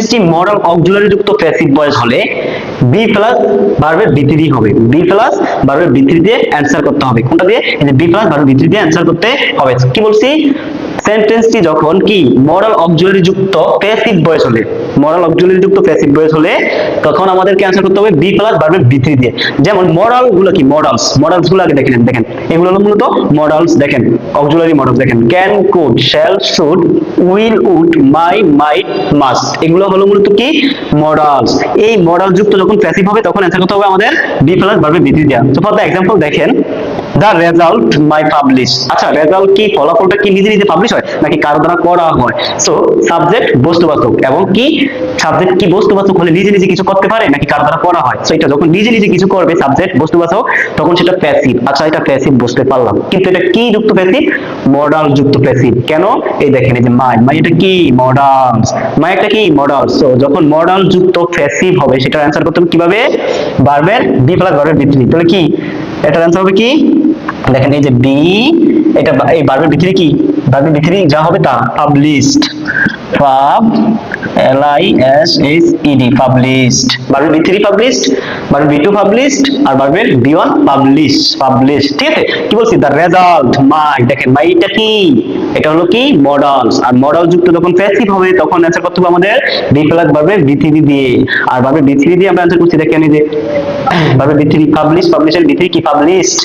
সেন্টেন্সটি modal auxiliary যুক্ত passive voice হলে B plus ভার্বের ভিত্তি হবে। বি প্লাস ভার্বের ভিত্তি দিয়ে অ্যান্সার করতে হবে। কোনটা দিয়ে? বি প্লাস ভার্বের ভিত্তি দিয়ে অ্যান্সার করতে হবে। কি বলছি? সেন্টেন্সটি যখন কি? মডাল অক্সিলারি যুক্ত প্যাসিভ ভয়েস হলে মডাল অক্সিলারি যুক্ত প্যাসিভ ভয়েস হলে, তখন আমাদেরকে অ্যান্সার করতে হবে বি প্লাস ভার্বের ভিত্তি দিয়ে। যেমন মডালগুলো কি? মডালস মডালসগুলো আগে দেখেন দেখেন। এগুলো হলো মূলত মডালস দেখেন। অক্সিলারি মডালস দেখেন। Can could shall should will would may might must এগুলো হলো মূলত কি? মডালস এই মডাল যুক্ত যখন প্যাসিভ হবে, তখন অ্যান্সার করতে হবে আমাদের বি প্লাস ভার্বের ভিত্তি দেওয়া তো ফর দ্য এক্সাম্পল দেখেন দ্য রেজাল্ট মাই পাবলিশ আচ্ছা রেজাল্ট কি? ফলাফলটা কি নিজে নিজে পাবলিশ হয়? নাকি কারও দ্বারা করা হয়? সো সাবজেক্ট বস্তুবাচক এবং কি? সাবজেক্ট কি বস্তুবাচক হলে নিজে নিজে কিছু করতে পারে? নাকি কারও দ্বারা করা হয়? সো এটা যখন নিজে নিজে কিছু করবে সাবজেক্ট বস্তুবাচক, তখন সেটা প্যাসিভ আচ্ছা এটা প্যাসিভ বুঝতে পারলাম। কিন্তু এটা কি যুক্ত প্যাসিভ মডাল যুক্ত প্যাসিভ কেন? এই দেখেন, এই যে মাই মাই এটা কি? মডালস মাই একটা কি? মডাল সো যখন মডাল যুক্ত প্যাসিভ হবে, সেটার অ্যান্সার করতে কীভাবে? ভার্বের বি প্লাস ভার্বের ভিত্তি তাহলে কি? এটার অ্যান্সার হবে কি? দেখেন এই যে বি এটা এই ভার্বের ভিতরে কি? ভার্বের ভিতরে যা হবে তা published pub L I S E D published ভার্বের ভিতরে পাবলিশড ভার্বের বি টু পাবলিশড আর ভার্বের বি ওয়ান পাবলিশ পাবলিশ ঠিক আছে? কি বলছি? দ্য রেজাল্ট মাই দেখেন মাই এটা কি? এটা হলো কি? মডালস আর মডাল যুক্ত যখন প্যাসিভ হবে, তখন অ্যান্সার করতে হবে আমাদের বি প্লাস ভার্বের ভিতরি দিয়ে। আর ভার্বের ভিতরি দিয়ে আমরা অ্যান্সার করছি, দেখেন এই যে ভার্বের ভিতরি পাবলিশ পাবলিশের ভিতরি কি? পাবলিশড